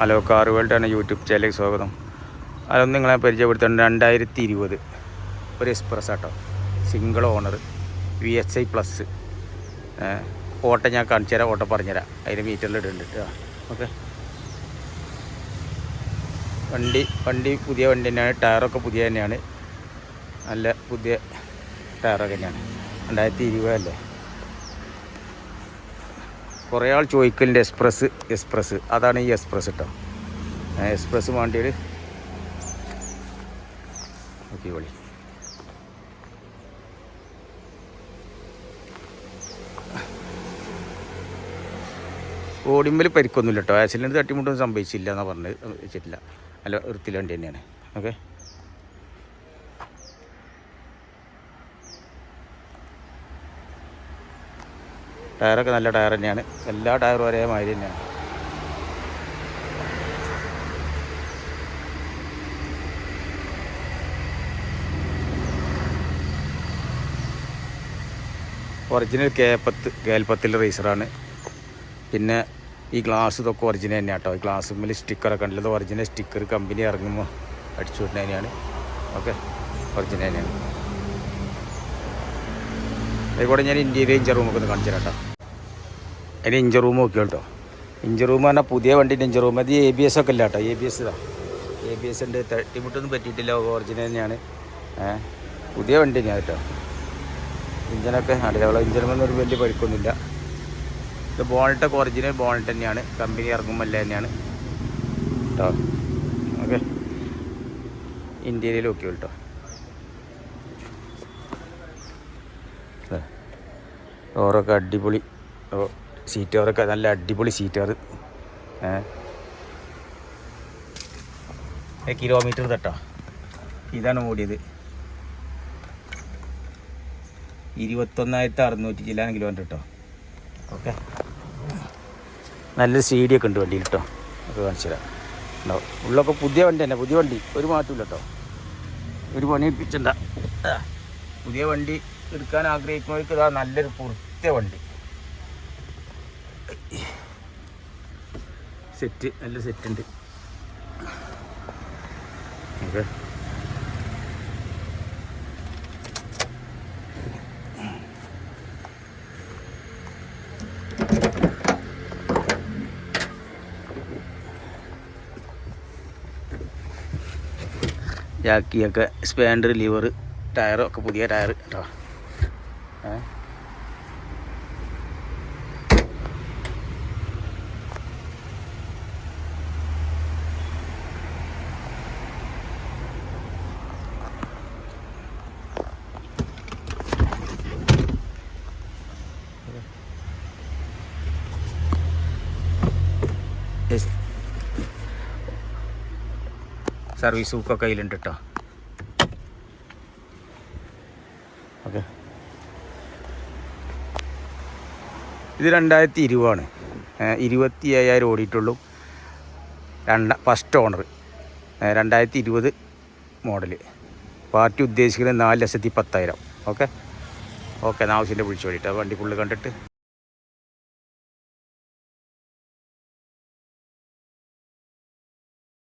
Hello car ആണ് YouTube ചാനലിലേക്ക് സ്വാഗതം. അതൊന്നും നിങ്ങളെ പരിചയപ്പെടുത്തുന്നത് രണ്ടായിരത്തി ഇരുപത് ഒരു express auto. Single owner V H I plus ഓട്ടം ഞാൻ കാണിച്ചു തരാം. ഓട്ടം പറഞ്ഞുതരാം. അതിന് മീറ്ററിൽ ഇടുന്നുണ്ട് കേട്ടോ ഓക്കെ. വണ്ടി വണ്ടി പുതിയ വണ്ടി തന്നെയാണ്. ടയറൊക്കെ പുതിയ തന്നെയാണ്. നല്ല പുതിയ ടയറൊക്കെ തന്നെയാണ്. രണ്ടായിരത്തി ഇരുപതല്ലേ കുറേ ആൾ ചോദിക്കലുണ്ട് എക്സ്പ്രസ് എക്സ്പ്രസ്. അതാണ് ഈ എക്സ്പ്രസ് കേട്ടോ എക്സ്പ്രസ് വേണ്ടിയൊരു ഓക്കെ വിളി ഓടിമ്പൽ പരിക്കൊന്നുമില്ല കേട്ടോ ആക്സിഡന്റ് തട്ടിമുട്ടൊന്നും സംഭവിച്ചില്ല എന്നാണ് പറഞ്ഞത്. വെച്ചിട്ടില്ല. അല്ല വൃത്തിയിൽ വണ്ടി തന്നെയാണ് ഓക്കെ? ടയറൊക്കെ നല്ല ടയർ തന്നെയാണ്. എല്ലാ ടയറും ഒരേ മാതിരി തന്നെയാണ്. ഒറിജിനൽ കേപ്പത്ത് കേൽപ്പത്തിൽ റേസറാണ് പിന്നെ ഈ ഗ്ലാസ് ഇതൊക്കെ ഒറിജിനൽ തന്നെയാണ് കേട്ടോ ഈ ഗ്ലാസ് മേലെ സ്റ്റിക്കറൊക്കെ ഉണ്ടല്ലോ. ഇത് ഒറിജിനൽ സ്റ്റിക്കർ കമ്പനി ഇറങ്ങുമ്പോൾ അടിച്ചു വിടുന്നതിനെയാണ് ഓക്കെ ഒറിജിനൽ തന്നെയാണ്. അതുകൂടെ ഞാൻ ഇന്ത്യയിലെ ഇഞ്ചർ റൂമൊക്കെ ഒന്ന് കാണിച്ചു കേട്ടോ. അതിന് ഇഞ്ചർ റൂം നോക്കിയോ കേട്ടോ. ഇഞ്ചർ റൂം പറഞ്ഞാൽ പുതിയ വണ്ടിന്റെ ഇഞ്ചർ റൂം അത് എ ബി എസ് ഒക്കെ ഇല്ല കേട്ടോ. എ ബി എസ് ഇതാ. എ ബി എസ് ഉണ്ട് തട്ടിമുട്ടൊന്നും പറ്റിയിട്ടില്ല. ഒറിജിനൽ തന്നെയാണ്. പുതിയ വണ്ടി തന്നെയാണ് കേട്ടോ. ഇഞ്ചനൊക്കെ അടിയാവുള്ള ഇഞ്ചിനൊന്നും ഒരു വലിയ പഴുക്കൊന്നുമില്ല ഇത് ബോണറ്റൊക്കെ ഒറിജിനൽ ബോണറ്റ് തന്നെയാണ്. കമ്പനി ഇറങ്ങുമ്പോൾ അല്ല തന്നെയാണ്. കേട്ടോ. ഓക്കെ ഇന്ത്യയിൽ നോക്കിയോ കേട്ടോ. ഓറൊക്കെ അടിപൊളി. ഓ സീറ്റുകാരൊക്കെ നല്ല അടിപൊളി സീറ്റുകാർ ഏ? കിലോമീറ്റർ തട്ടോ. ഇതാണ് ഓടിയത് ഇരുപത്തൊന്നായിരത്തി അറുന്നൂറ്റി ചില്ലാണ് കിലോമീറ്റർ കേട്ടോ ഓക്കെ. നല്ല സി ഒക്കെ ഉണ്ട് വണ്ടിയിൽ കേട്ടോ അത് കാണിച്ചു ഉള്ളൊക്കെ പുതിയ വണ്ടി തന്നെ. പുതിയ വണ്ടി. ഒരു മാറ്റമില്ല കേട്ടോ ഒരു പണി ഏൽപ്പിച്ചണ്ട പുതിയ വണ്ടി എടുക്കാൻ ആഗ്രഹിക്കുന്നവർക്ക് ഇതാ നല്ലൊരു പുറത്തെ വണ്ടി സെറ്റ് നല്ല സെറ്റ് ഉണ്ട് ഓക്കെ. ജാക്കിയൊക്കെ സ്പാൻഡർ ലിവർ ടയറൊക്കെ പുതിയ ടയർ കേട്ടോ. ഏ? സർവീസ് ബുക്കൊക്കെ കയ്യിലുണ്ട് കേട്ടോ ഓക്കെ ഇത് രണ്ടായിരത്തി ഇരുപതാണ്. ഇരുപത്തി അയ്യായിരം ഓടിയിട്ടുള്ളൂ. രണ്ട ഫസ്റ്റ് ഓണർ രണ്ടായിരത്തി ഇരുപത് മോഡൽ പാർട്ടി ഉദ്ദേശിക്കുന്നത് നാല് ലക്ഷത്തി പത്തായിരം. ഓക്കെ ഓക്കെ എന്നാൽ വിളിച്ചു വേണ്ടിയിട്ട്. വണ്ടി ഫുള്ള് കണ്ടിട്ട്